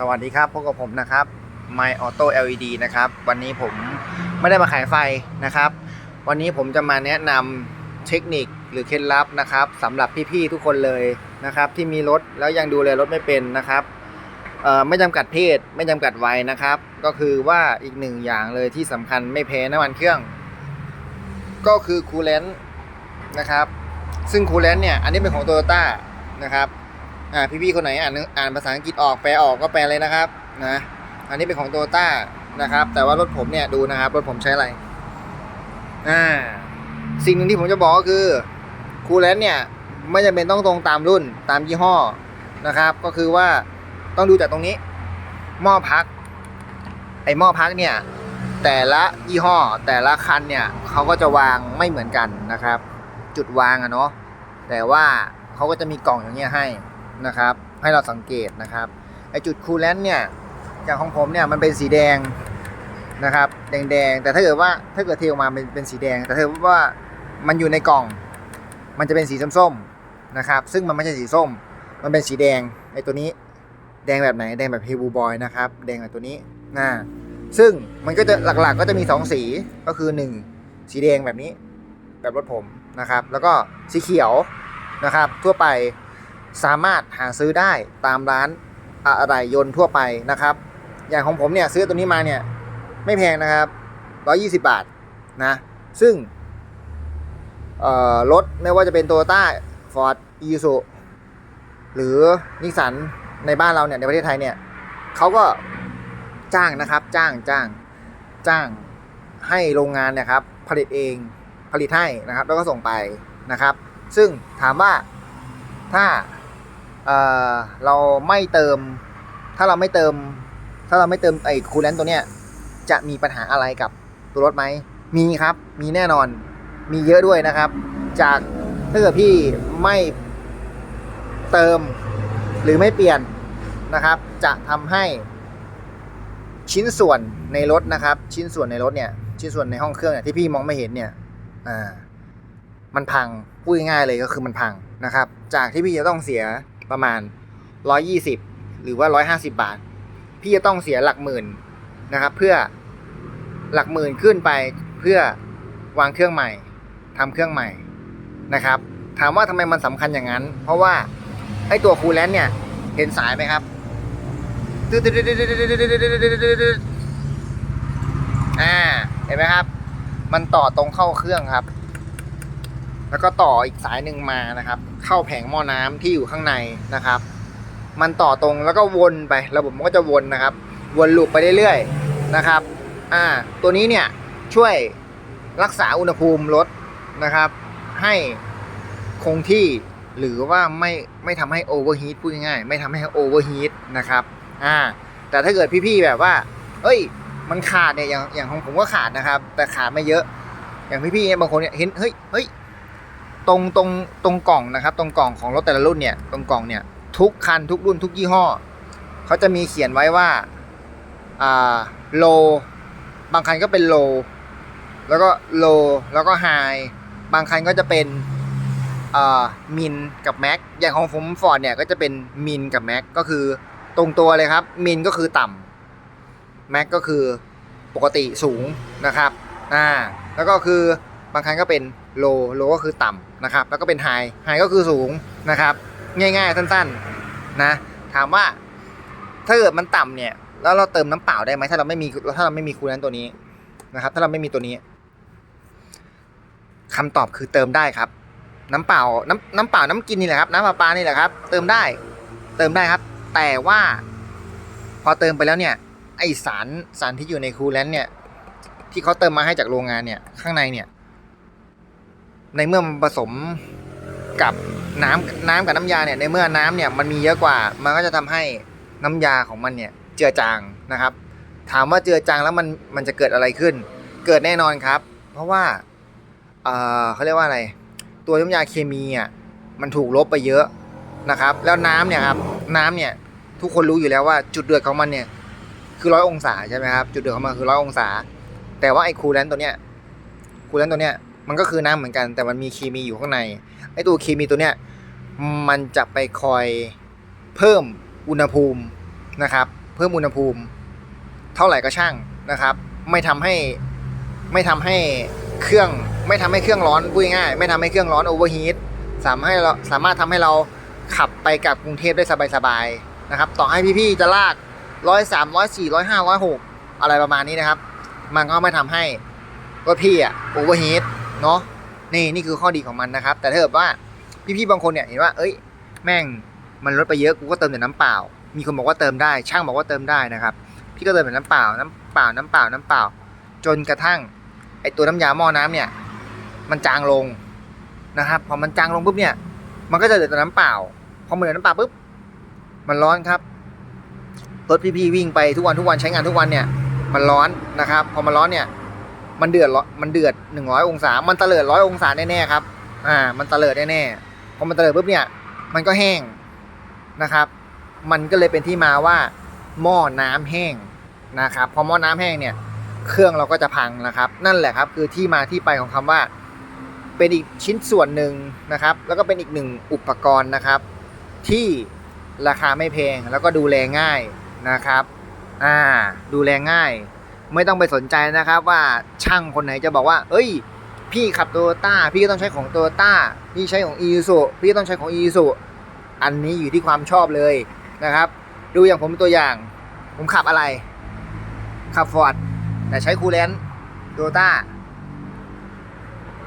สวัสดีครับพบกับผมนะครับ My Auto LED นะครับ วันนี้ผมไม่ได้มาขายไฟนะครับ วันนี้ผมจะมาแนะนำเทคนิคหรือเคล็ดลับนะครับสำหรับพี่ๆทุกคนเลยนะครับ ที่มีรถแล้วยังดูแลรถไม่เป็นนะครับไม่จำกัดเพศไม่จำกัดวัยนะครับ ก็คือว่าอีกหนึ่งอย่างเลยที่สำคัญไม่แพ้น้ำมันเครื่อง ก็คือคูลเลนต์นะครับ ซึ่งคูลเลนต์เนี่ยอันนี้เป็นของโตโยต้านะครับ อ่าพี่ๆคนไหนอ่านอ่านภาษาอังกฤษออกแปลออกก็แปลเลยนะครับนะอันนี้เป็นของโตต้านะครับ แต่ว่ารถผมเนี่ยดูนะครับรถผมใช้อะไรอ่าสิ่งหนึ่งที่ผมจะบอกก็คือคูลเลนต์เนี่ยไม่จำเป็นต้องตรงตามรุ่นตามยี่ห้อนะครับ ก็คือว่าต้องดูจากตรงนี้ หม้อพัก ไอหม้อพักเนี่ย แต่ละยี่ห้อแต่ละคันเนี่ยเขาก็จะวางไม่เหมือนกันนะครับ จุดวางอะเนาะแต่ว่าเขาก็จะมีกล่องอย่างเงี้ยให้ นะครับ ให้เราสังเกตนะครับไอจุดคูลแลนต์เนี่ยอย่างของผมเนี่ยมันเป็นสีแดงนะครับแดงๆ แต่ถ้าเกิดว่าถ้าเกิดเทออกมาเป็นเป็นสีแดง แต่ถ้าเกิดว่ามันอยู่ในกล่อง มันจะเป็นสีส้มๆนะครับ ซึ่งมันไม่ใช่สีส้ม มันเป็นสีแดงไอตัวนี้แดงแบบไหนแดงแบบเฮบูบอยนะครับแดงแบบตัวนี้นะซึ่งมันก็จะหลักๆ ก็จะมีสองสีก็คือหนึ่งสีแดงแบบนี้แบบรถผมนะครับ แล้วก็สีเขียวนะครับทั่วไป สามารถหาซื้อได้ตามร้านอะไรยนต์ทั่วไปนะครับ อย่างของผมเนี่ยซื้อตัวนี้มาเนี่ยไม่แพงนะครับ 120 บาทนะ ซึ่งรถไม่ว่าจะเป็น Toyota Ford i s u หรือนิสสันในบ้านเราเนี่ยในประเทศไทยเนี่ยเขาก็จ้างนะครับ จ้างจ้างจ้างให้โรงงานเนี่ยครับ ผลิตเองผลิตให้นะครับ แล้วก็ส่งไปนะครับ ซึ่งถามว่าถ้า เอ่อเราไม่เติม ถ้าเราไม่เติม ถ้าเราไม่เติมไอ้คูลเลนต์ตัวเนี้ย จะมีปัญหาอะไรกับตัวรถไหม มีครับ มีแน่นอน มีเยอะด้วยนะครับ จากถ้าเกิดพี่ไม่เติมหรือไม่เปลี่ยนนะครับ จะทำให้ชิ้นส่วนในรถนะครับ ชิ้นส่วนในรถเนี่ย ชิ้นส่วนในห้องเครื่องเนี่ยที่พี่มองไม่เห็นเนี่ย อ่า มันพังพูดง่ายเลยก็คือมันพังนะครับ จากที่พี่จะต้องเสีย ประมาณ 120 หรือว่า 150 บาท พี่จะต้องเสียหลักหมื่นนะครับ เพื่อหลักหมื่นขึ้นไปเพื่อวางเครื่องใหม่ทำเครื่องใหม่นะครับ ถามว่าทำไมมันสำคัญอย่างนั้น เพราะว่าไอ้ตัวคูลแลนต์เนี่ย เห็นสายไหมครับอ่าเห็นไหมครับ มันต่อตรงเข้าเครื่องครับ แล้วก็ต่ออีกสายหนึ่งมานะครับ เข้าแผงหม้อน้ำที่อยู่ข้างในนะครับ มันต่อตรงแล้วก็วนไประบบมันก็จะวนนะครับ วนลูปไปเรื่อยๆนะครับ อ่า ตัวนี้เนี่ยช่วยรักษาอุณหภูมิรถนะครับ ให้คงที่หรือว่าไม่ไม่ทำให้โอเวอร์ฮีทพูดง่ายๆไม่ทำให้โอเวอร์ฮีทนะครับ อ่า แต่ถ้าเกิดพี่ๆแบบว่า เอ้ย มันขาดเนี่ยอย่างอย่างของผมก็ขาดนะครับ แต่ขาดไม่เยอะ อย่างพี่ๆเนี่ยบางคนเนี่ยเห็นเฮ้ยเฮ้ย ตรงตรงตรงกล่องนะครับ ตรงกล่องของรถแต่ละรุ่นเนี่ยตรงกล่องเนี่ยทุกคันทุกรุ่นทุกยี่ห้อเขาจะมีเขียนไว้ว่าอ่าโลบางคันก็เป็นโล แล้วก็โลแล้วก็ไฮบางคันก็จะเป็นอ่ามินกับแม็กอย่างของผมฟอร์ดเนี่ยก็จะเป็นมินกับแม็กก็คือตรงตัวเลยครับมินก็คือต่ำแม็กก็คือปกติสูงนะครับอ่าแล้วก็คือบางคันก็เป็น โลโลก็คือต่ำนะครับ แล้วก็เป็นไฮไฮก็คือสูงนะครับ ง่ายๆ สั้นๆนะถามว่าถ้าเกิดมันต่ำเนี่ย แล้วเราเติมน้ำเปล่าได้ไหมถ้าเราไม่มีถ้าเราไม่มีคูลแลนตัวนี้นะครับ ถ้าเราไม่มีตัวนี้คำตอบคือเติมได้ครับ น้ำเปล่า น้ำน้ำเปล่าน้ำกินนี่แหละครับ น้ำประปลานี่แหละครับ เติมได้ เติมได้ครับ แต่ว่า พอเติมไปแล้วเนี่ย ไอสารสารที่อยู่ในคูลแลนเนี่ย ที่เขาเติมมาให้จากโรงงานเนี่ย ข้างในเนี่ย ในเมื่อมันผสมกับน้ำน้ำกับน้ำยาเนี่ยในเมื่อน้ำเนี่ยมันมีเยอะกว่า มันก็จะทำให้น้ำยาของมันเนี่ยเจือจางนะครับ ถามว่าเจือจางแล้วมันมันจะเกิดอะไรขึ้น เกิดแน่นอนครับ เพราะว่าเออเขาเรียกว่าอะไร ตัวน้ำยาเคมีอะมันถูกลบไปเยอะนะครับ แล้วน้ำเนี่ยครับน้ำเนี่ยทุกคนรู้อยู่แล้วว่าจุดเดือดของมันเนี่ยคือร้อยองศาใช่ไหมครับจุดเดือดของมันคือร้อยองศา แต่ว่าไอ้คูลแลนต์ตัวเนี้ยคูลแลนต์ตัวเนี้ย มันก็คือน้ำเหมือนกันแต่มันมีเคมีอยู่ข้างในไอ้ตัวเคมีตัวเนี้ยมันจะไปคอยเพิ่มอุณหภูมินะครับ เพิ่มอุณหภูมิ เท่าไหร่ก็ช่างนะครับ ไม่ทำให้ไม่ทำให้เครื่องไม่ทำให้เครื่องร้อนพูดง่ายไม่ทำให้เครื่องร้อนโอเวอร์ฮีทสามารถให้เราสามารถทำให้เราขับไปกับกรุงเทพได้สบายๆนะครับ ต่อให้พี่ๆจะลากร้อยสามร้อยสี่ร้อยห้าร้อยหกอะไรประมาณนี้นะครับ มันก็ไม่ทำให้รถพี่อะโอเวอร์ฮีท เนาะนี่นี่คือข้อดีของมันนะครับ แต่ถ้าเกิดว่าพี่ๆบางคนเนี่ยเห็นว่า เอ้ย แม่งมันลดไปเยอะกูก็เติมแต่น้ำเปล่า มีคนบอกว่าเติมได้ ช่างบอกว่าเติมได้นะครับ พี่ก็เติมแต่น้ำเปล่า น้ำเปล่าน้ำเปล่าน้ำเปล่า จนกระทั่งไอตัวน้ำยาหม้อน้ำเนี่ย มันจางลงนะครับ พอมันจางลงปุ๊บเนี่ย มันก็จะเหลือแต่น้ำเปล่า พอมันเหลือน้ำเปล่าปุ๊บมันร้อนครับรถพี่ๆวิ่งไปทุกวันทุกวันใช้งานทุกวันเนี่ย มันร้อนนะครับ พอมันร้อนเนี่ย มันเดือดมันเดือดหนึ่งร้อยองศา มันเตลิดร้อยองศาแน่ๆครับ อ่า มันเตลิดแน่ๆพอมันเตลิดปุ๊บเนี่ย มันก็แห้งนะครับ มันก็เลยเป็นที่มาว่า หม้อน้ำแห้งนะครับ พอหม้อน้ำแห้งเนี่ย เครื่องเราก็จะพังนะครับ นั่นแหละครับ คือที่มาที่ไปของคำว่า เป็นอีกชิ้นส่วนหนึ่งนะครับ แล้วก็เป็นอีกหนึ่งอุปกรณ์นะครับ ที่ราคาไม่แพงแล้วก็ดูแลง่ายนะครับ อ่า ดูแลง่าย ไม่ต้องไปสนใจนะครับว่าช่างคนไหนจะบอกว่า เอ้ย พี่ขับโตโยต้าพี่ก็ต้องใช้ของโตโยต้าพี่ใช้ของอีซูพี่ก็ต้องใช้ของอีซูอันนี้อยู่ที่ความชอบเลยนะครับ ดูอย่างผมตัวอย่าง ผมขับอะไร ขับฟอร์ดแต่ใช้คูลเลนต์โตโยต้า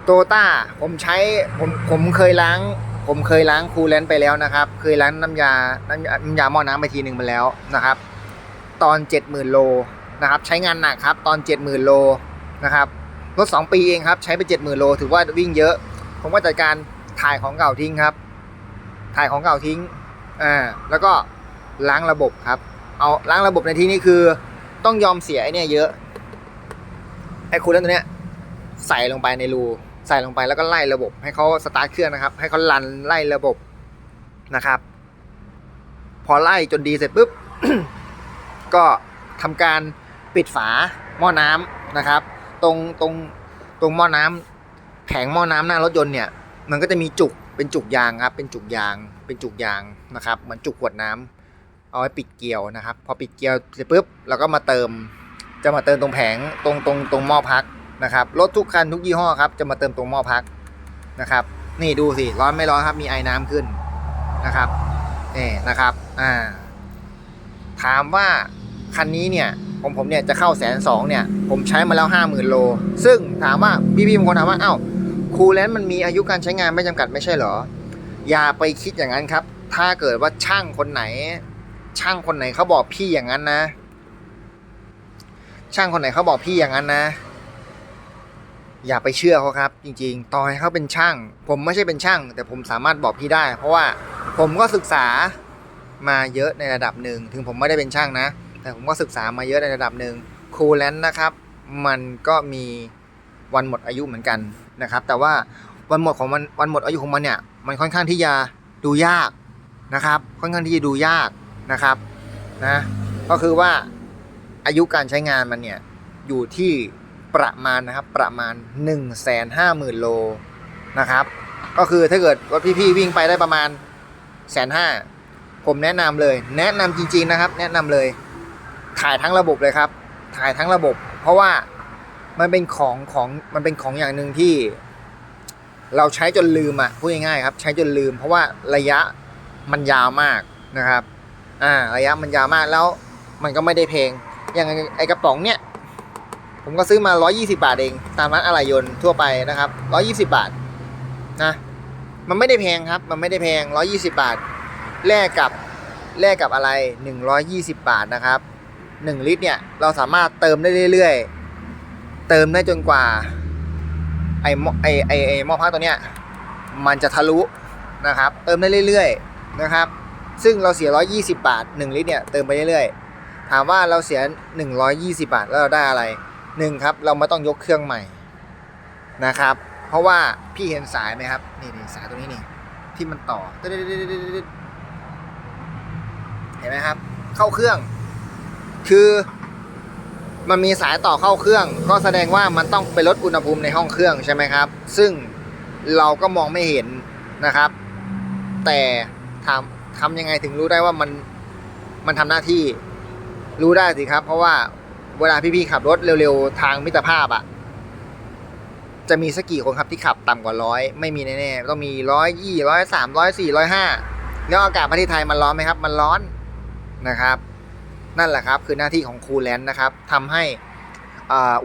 โตโยต้าผมใช้ผมผมเคยล้าง ผมเคยล้างคูลเลนต์ไปแล้วนะครับ เคยล้างน้ำยาน้ำยาน้ำยาหม้อน้ำไปทีหนึ่งมาแล้วนะครับ ตอน70,000โล นะครับใช้งานหนักครับตอน 70,000 โลนะครับรถ 2 ปีเองครับใช้ไป 70,000 โล ถือว่าวิ่งเยอะ ผมก็จัดการถ่ายของเก่าทิ้งครับ ถ่ายของเก่าทิ้งอ่าแล้วก็ล้างระบบครับเอาล้างระบบในที่นี้คือต้องยอมเสียไอเนี่ยเยอะไอ้คูลเลนต์ตัวเนี้ยใส่ลงไปในรูใส่ลงไปแล้วก็ไล่ระบบ ให้เขาสตาร์ทเครื่องนะครับ ให้เขารันไล่ระบบนะครับ พอไล่จนดีเสร็จปุ๊บก็ทำการ ปิดฝาหม้อน้ำนะครับ ตรงตรงตรงหม้อน้ำแผงหม้อน้ำหน้ารถยนต์เนี่ย มันก็จะมีจุกเป็นจุกยางครับ เป็นจุกยาง เป็นจุกยางนะครับเหมือนจุกขวดน้ำเอาไว้ปิดเกลียวนะครับ พอปิดเกลียวเสร็จปุ๊บเราก็มาเติม จะมาเติมตรงแผงตรงตรงตรงหม้อพักนะครับรถทุกคันทุกยี่ห้อครับจะมาเติมตรงหม้อพักนะครับ นี่ดูสิร้อนไม่ร้อนครับมีไอ้น้ำขึ้นนะครับนี่นะครับอ่าถามว่าคันนี้เนี่ย ผมผมเนี่ยจะเข้าแสนสองเนี่ย ผมใช้มาแล้วห้าหมื่นโล ซึ่งถามว่าพี่ๆบางคนถามว่า เอ้าคูลแลนต์มันมีอายุการใช้งานไม่จำกัดไม่ใช่เหรอ อย่าไปคิดอย่างนั้นครับ ถ้าเกิดว่าช่างคนไหน ช่างคนไหนเขาบอกพี่อย่างนั้นนะ ช่างคนไหนเขาบอกพี่อย่างนั้นนะ อย่าไปเชื่อเขาครับ จริง ๆต่อให้เขาเป็นช่าง ผมไม่ใช่เป็นช่าง แต่ผมสามารถบอกพี่ได้ เพราะว่าผมก็ศึกษามาเยอะในระดับหนึ่งถึงผมไม่ได้เป็นช่างนะ แต่ผมก็ศึกษามาเยอะในระดับหนึ่งคูลแลนนะครับ มันก็มีวันหมดอายุเหมือนกันนะครับ แต่ว่าวันหมดของมันวันหมดอายุของมันเนี่ย มันค่อนข้างที่จะดูยากนะครับ ค่อนข้างที่จะดูยากนะครับนะก็คือว่าอายุการใช้งานมันเนี่ยอยู่ที่ประมาณนะครับประมาณ 1 5 0 0 0 0โลนะครับ ก็คือถ้าเกิดว่าพี่ๆวิ่งไปได้ประมาณแสนห้าผมแนะนำเลย แนะนำจริงๆนะครับ แนะนำเลย ถ่ายทั้งระบบเลยครับ ถ่ายทั้งระบบ เพราะว่ามันเป็นของของมันเป็นของอย่างหนึ่งที่ เราใช้จนลืมอะพูดง่ายๆครับ ใช้จนลืม เพราะว่าระยะมันยาวมากนะครับ อ่า ระยะมันยาวมากแล้ว มันก็ไม่ได้เพลง อย่างไอกระป๋องเนี้ยผมก็ซื้อมา 120 บาทเอง ตามร้านอะไหล่ยนต์ทั่วไปนะครับ 120 บาทนะ มันไม่ได้แพงครับ มันไม่ได้แพง 120 บาท แลกกับแลกกับอะไร 120 บาทนะครับ 1 ลิตรเนี่ย เราสามารถเติมได้เรื่อยๆ เติมได้จนกว่า ไอ้หม้อไอ้ไอ้ไอ้หม้อพักตัวเนี้ยมันจะทะลุนะครับ เติมได้เรื่อยๆนะครับ ซึ่งเราเสีย 120 บาท 1 ลิตรเนี่ยเติมไปเรื่อยๆ ถามว่าเราเสีย 120 บาทแล้วเราได้อะไรหนึ่งครับ เราไม่ต้องยกเครื่องใหม่นะครับ เพราะว่าพี่เห็นสายไหมครับ นี่นี่สายตรงนี้นี่ที่มันต่อเห็นไหมครับ เข้าเครื่อง คือมันมีสายต่อเข้าเครื่อง ก็แสดงว่ามันต้องไปลดอุณหภูมิในห้องเครื่องใช่ไหมครับ ซึ่งเราก็มองไม่เห็นนะครับ แต่ทำทำยังไงถึงรู้ได้ว่ามันมันทำหน้าที่รู้ได้สิครับ เพราะว่าเวลาพี่ๆขับรถเร็วๆ ทางมิตรภาพอะจะมีสักกี่คนครับที่ขับต่ำกว่าร้อยไม่มีแน่ๆต้องมีร้อยยี่ร้อยสามร้อยสี่ร้อยห้าแล้วอากาศประเทศไทยมันร้อนไหมครับ มันร้อนนะครับ นั่นแหละครับ คือหน้าที่ของคูลแลนด์นะครับทำให้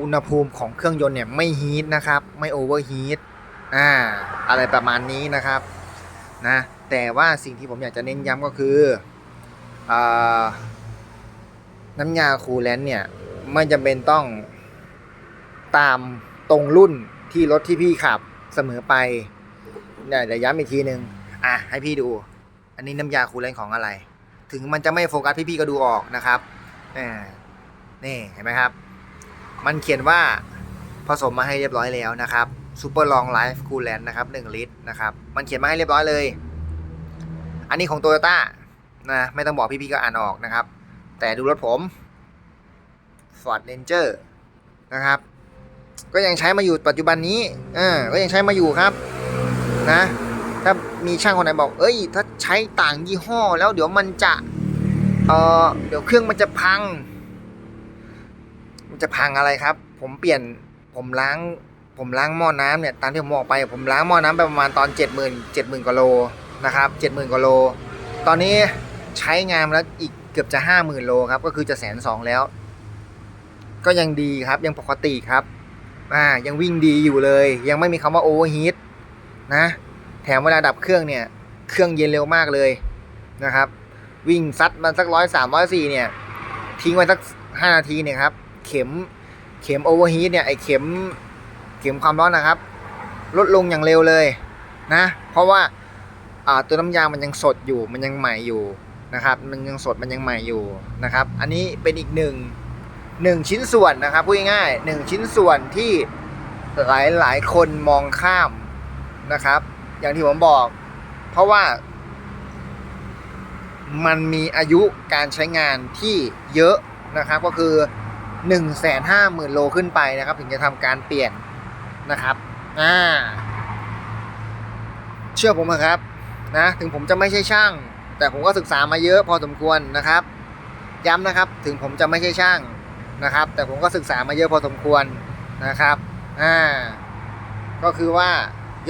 อุณหภูมิของเครื่องยนต์เนี่ยไม่ฮีทนะครับ ไม่โอเวอร์ฮีทอ่าอะไรประมาณนี้นะครับนะแต่ว่าสิ่งที่ผมอยากจะเน้นย้ำก็คืออน้ำยาคูลแลนด์เนี่ยไม่จำเป็นต้องตามตรงรุ่นที่รถที่พี่ขับเสมอไปเนี่ยเดี๋ยวย้ำอีกทีหนึ่งอะให้พี่ดู อันนี้น้ำยาคูลแลนด์ของอะไร ถึงมันจะไม่โฟกัสพี่ๆก็ดูออกนะครับนี่เห็นไหมครับ มันเขียนว่าผสมมาให้เรียบร้อยแล้วนะครับซูเปอร์ลองไลฟ์คูลแลนด์นะครับ1ลิตรนะครับ มันเขียนมาให้เรียบร้อยเลย อันนี้ของโตโยต้านะไม่ต้องบอกพี่ๆก็อ่านออกนะครับ แต่ดูรถผม Ford Ranger นะครับ ก็ยังใช้มาอยู่ปัจจุบันนี้เออก็ยังใช้มาอยู่ครับนะ มีช่างคนไหนบอก เอ้ย ถ้าใช้ต่างยี่ห้อแล้วเดี๋ยวมันจะ เออเดี๋ยวเครื่องมันจะพัง มันจะพังอะไรครับ ผมเปลี่ยน ผมล้าง ผมล้างหม้อน้ำเนี่ยตามที่ผมบอกไป ผมล้างหม้อน้ำไปประมาณตอนเจ็ดหมื่นเจ็ดหมื่นกว่าโลนะครับเจ็ดหมื่นกว่าโล ตอนนี้ใช้งานแล้วอีกเกือบจะห้าหมื่นโลครับ ก็คือจะแสนสองแล้ว ก็ยังดีครับ ยังปกติครับ อ่า ยังวิ่งดีอยู่เลย ยังไม่มีคำว่าโอเวอร์ฮีทนะ แถมเวลาดับเครื่องเนี่ย เครื่องเย็นเร็วมากเลยนะครับ วิ่งซัดมันสักร้อยสามร้อยสี่เนี่ย ทิ้งไว้สักห้านาทีเนี่ยครับ เข็มเข็มโอเวอร์ฮีทเนี่ยไอเข็มเข็มความร้อนนะครับ ลดลงอย่างเร็วเลยนะ เพราะว่าอ่าตัวน้ำยางมันยังสดอยู่มันยังใหม่อยู่นะครับ มันยังสดมันยังใหม่อยู่นะครับ อันนี้เป็นอีกหนึ่งหนึ่งชิ้นส่วนนะครับพูดง่ายๆหนึ่งชิ้นส่วนที่หลายหลายคนมองข้ามนะครับ อย่างที่ผมบอก เพราะว่า มันมีอายุการใช้งานที่เยอะนะครับ ก็คือ 1 5 0 0 0 0โลขึ้นไปนะครับ ถึงจะทำการเปลี่ยนนะครับอ่าเชื่อผมเถอะครับนะถึงผมจะไม่ใช่ช่าง แต่ผมก็ศึกษามาเยอะพอสมควรนะครับ ย้ำนะครับ ถึงผมจะไม่ใช่ช่างนะครับ แต่ผมก็ศึกษามาเยอะพอสมควรนะครับอ่าก็คือว่า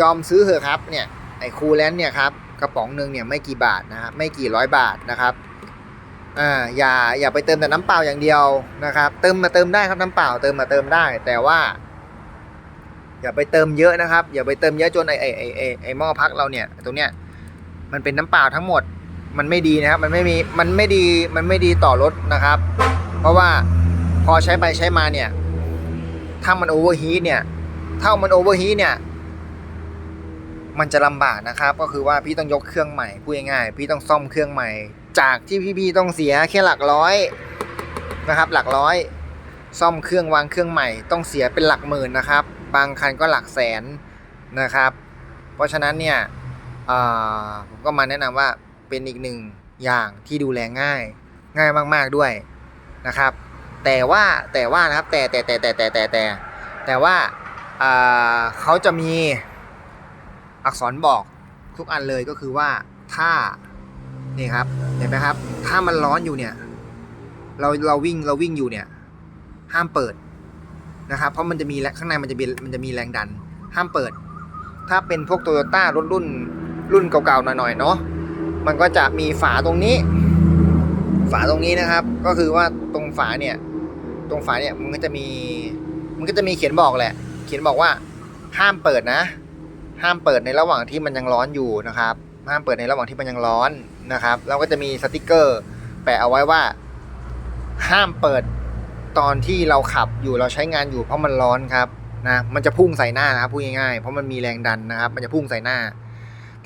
ยอมซื้อเถอะครับเนี่ยไอ้คูลแลนด์เนี่ยครับกระป๋องหนึ่งเนี่ยไม่กี่บาทนะครับไม่กี่ร้อยบาทนะครับอ่าอย่าอย่าไปเติมแต่น้ำเปล่าอย่างเดียวนะครับ เติมมาเติมได้ครับน้ำเปล่า เติมมาเติมได้ แต่ว่า อย่าไปเติมเยอะนะครับ อย่าไปเติมเยอะจนไอไอไอไอไอหม้อพักเราเนี่ยตรงเนี้ยมันเป็นน้ำเปล่าทั้งหมด มันไม่ดีนะครับ มันไม่มีมันไม่ดีมันไม่ดีต่อรถนะครับ เพราะว่าพอใช้ไปใช้มาเนี่ยถ้ามันโอเวอร์ฮีทเนี่ยถ้ามันโอเวอร์ฮีทเนี่ย มันจะลำบากนะครับ ก็คือว่าพี่ต้องยกเครื่องใหม่พูดง่ายๆพี่ต้องซ่อมเครื่องใหม่ จากที่พี่ๆต้องเสียแค่หลักร้อยนะครับ หลักร้อย ซ่อมเครื่องวางเครื่องใหม่ ต้องเสียเป็นหลักหมื่นนะครับ บางคันก็หลักแสนนะครับ เพราะฉะนั้นเนี่ยผมก็มาแนะนำว่าเป็นอีกหนึ่งอย่างที่ดูแลง่ายง่ายมากๆด้วยนะครับ แต่ว่าแต่ว่านะครับแต่แต่แต่แต่แต่แต่แต่แต่ว่าเขาจะมี อักษรบอกทุกอันเลยก็คือว่าถ้านี่ครับเห็นไหมครับ ถ้ามันร้อนอยู่เนี่ย เราเราวิ่งเราวิ่งอยู่เนี่ย ห้ามเปิดนะครับ เพราะมันจะมีแรงข้างในมันจะมีมันจะมีแรงดัน ห้ามเปิด ถ้าเป็นพวกโตโยต้ารถรุ่นรุ่นเก่าๆหน่อยๆเนาะมันก็จะมีฝาตรงนี้ ฝาตรงนี้นะครับ ก็คือว่าตรงฝาเนี่ย ตรงฝาเนี่ยมันก็จะมี มันก็จะมีเขียนบอกแหละ เขียนบอกว่าห้ามเปิดนะ ห้ามเปิดในระหว่างที่มันยังร้อนอยู่นะครับ ห้ามเปิดในระหว่างที่มันยังร้อนนะครับแล้วก็จะมีสติกเกอร์ แปะเอาไว้ว่า ห้ามเปิดตอนที่เราขับอยู่เราใช้งานอยู่เพราะมันร้อนครับนะมันจะพุ่งใส่หน้านะครับพูดง่ายๆเพราะมันมีแรงดันนะครับ มันจะพุ่งใส่หน้า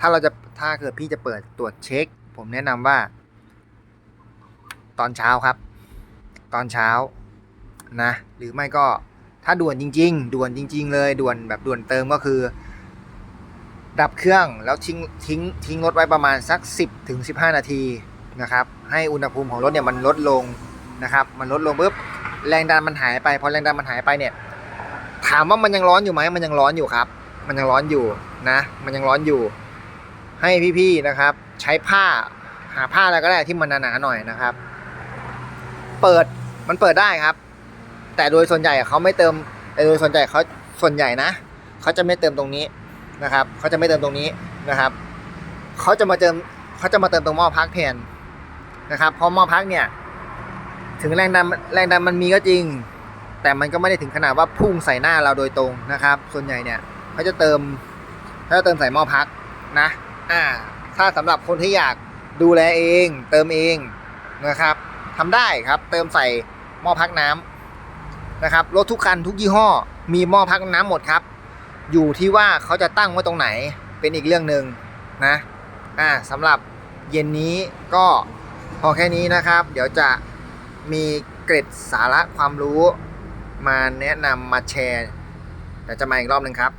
ถ้าเราจะถ้าเกิดพี่จะเปิดตรวจเช็ค ผมแนะนำว่า ตอนเช้าครับ ตอนเช้านะ หรือไม่ก็ถ้าด่วนจริง ๆ ด่วนจริง ๆ เลยด่วนแบบด่วนเติมก็คือ ดับเครื่องแล้วทิ้งทิ้งทิ้งรถไว้ประมาณสัก 10ถึง15 นาทีนะครับ ให้อุณหภูมิของรถเนี่ยมันลดลงนะครับ มันลดลงปุ๊บแรงดันมันหายไปพอแรงดันมันหายไปเนี่ย ถามว่ามันยังร้อนอยู่ไหมมันยังร้อนอยู่ครับ มันยังร้อนอยู่นะ มันยังร้อนอยู่ ให้พี่ๆนะครับ ใช้ผ้าหาผ้าอะไรก็ได้ที่มันหนาๆหน่อยนะครับ เปิดมันเปิดได้ครับ แต่โดยส่วนใหญ่เขาไม่เติมแต่โดยส่วนใหญ่เขาส่วนใหญ่นะเขาจะไม่เติมตรงนี้ นะครับเขาจะไม่เติมตรงนี้นะครับเขาจะมาเติมเขาจะมาเติมตรงหม้อพักแทนนะครับเพราะหม้อพักเนี่ย ถึงแรงดันแรงดันมันมีก็จริง แต่มันก็ไม่ได้ถึงขนาดว่าพุ่งใส่หน้าเราโดยตรงนะครับ ส่วนใหญ่เนี่ยเขาจะเติมเขาจะเติมใส่หม้อพักนะอ่าถ้าสำหรับคนที่อยากดูแลเอง เติมเองนะครับทำได้ครับเติมใส่หม้อพักน้ำนะครับรถทุกคันทุกยี่ห้อ มีหม้อพักน้ำหมดครับ อยู่ที่ว่าเขาจะตั้งไว้ตรงไหนเป็นอีกเรื่องหนึ่งนะอ่าสำหรับเย็นนี้ก็พอแค่นี้นะครับ เดี๋ยวจะมีเกร็ดสาระความรู้มาแนะนำมาแชร์ แต่จะมาอีกรอบหนึ่งครับ